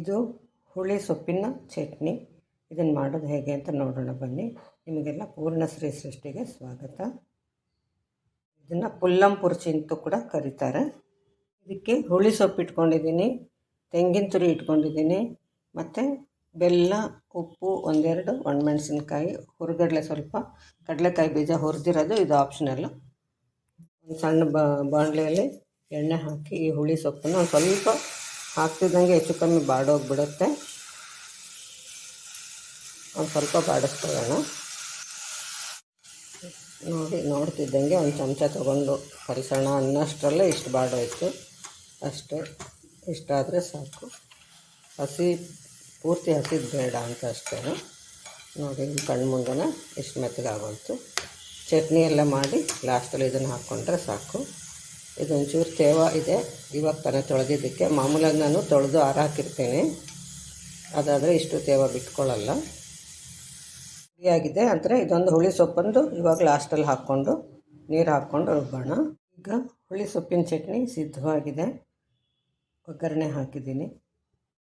ಇದು ಹುಳಿ ಸೊಪ್ಪಿನ ಚಟ್ನಿ. ಇದನ್ನು ಮಾಡೋದು ಹೇಗೆ ಅಂತ ನೋಡೋಣ, ಬನ್ನಿ. ನಿಮಗೆಲ್ಲ ಪೂರ್ಣ ಶ್ರೀ ಸೃಷ್ಟಿಗೆ ಸ್ವಾಗತ. ಇದನ್ನು ಪುಲ್ಲಂ ಪುರ್ಚಿ ಅಂತೂ ಕೂಡ ಕರೀತಾರೆ. ಇದಕ್ಕೆ ಹುಳಿ ಸೊಪ್ಪು ಇಟ್ಕೊಂಡಿದ್ದೀನಿ, ತೆಂಗಿನ ತುರಿ ಇಟ್ಕೊಂಡಿದ್ದೀನಿ, ಮತ್ತು ಬೆಲ್ಲ, ಉಪ್ಪು, ಒಂದೆರಡು ಒಣಮೆಣಸಿನ್ಕಾಯಿ, ಹುರಿಗಡಲೆ ಸ್ವಲ್ಪ, ಕಡಲೆಕಾಯಿ ಬೀಜ ಹುರಿದಿರೋದು ಇದು ಆಪ್ಷನಲ್ಲು ಒಂದು ಸಣ್ಣ ಬಾಣಲೆಯಲ್ಲಿ ಎಣ್ಣೆ ಹಾಕಿ ಈ ಹುಳಿ ಸೊಪ್ಪನ್ನು ಸ್ವಲ್ಪ ಹಾಕ್ತಿದ್ದಂಗೆ ಹೆಚ್ಚು ಕಮ್ಮಿ ಬಾಡೋಗ್ಬಿಡುತ್ತೆ. ಒಂದು ಸ್ವಲ್ಪ ಬಾಡಿಸ್ಕೊಳ್ಳೋಣ. ನೋಡಿ, ನೋಡ್ತಿದ್ದಂಗೆ ಒಂದು ಚಮಚ ತೊಗೊಂಡು ಕಲಿಸೋಣ ಅನ್ನೋಷ್ಟರಲ್ಲೇ ಇಷ್ಟು ಬಾಡೋಯ್ತು. ಅಷ್ಟೇ ಇಷ್ಟಾದರೆ ಸಾಕು. ಹಸಿ, ಪೂರ್ತಿ ಹಸಿದು ಬೇಡ ಅಂತ ಅಷ್ಟೇ. ನೋಡಿ ನಿಮ್ಮ ಕಣ್ಣು ಮುಂದೆನೇ ಇಷ್ಟು ಮೆತ್ತಗಾಗೋಯ್ತು. ಚಟ್ನಿ ಎಲ್ಲ ಮಾಡಿ ಲಾಸ್ಟಲ್ಲಿ ಇದನ್ನು ಹಾಕ್ಕೊಂಡ್ರೆ ಸಾಕು. ಇದೊಂಚೂರು ತೇವ ಇದೆ. ಇವಾಗ ತಾನೇ ತೊಳೆದಿದ್ದಕ್ಕೆ. ಮಾಮೂಲಾಗಿ ನಾನು ತೊಳೆದು ಆರ ಹಾಕಿರ್ತೇನೆ. ಅದಾದರೆ ಇಷ್ಟು ತೇವ ಬಿಟ್ಕೊಳ್ಳಲ್ಲ. ಆಗಿದೆ ಅಂದರೆ ಇದೊಂದು ಹುಳಿ ಸೊಪ್ಪಂದು ಇವಾಗ ಲಾಸ್ಟಲ್ಲಿ ಹಾಕ್ಕೊಂಡು ನೀರು ಹಾಕ್ಕೊಂಡು ರುಬ್ಬೋಣ. ಈಗ ಹುಳಿ ಸೊಪ್ಪಿನ ಚಟ್ನಿ ಸಿದ್ಧವಾಗಿದೆ. ಒಗ್ಗರಣೆ ಹಾಕಿದ್ದೀನಿ.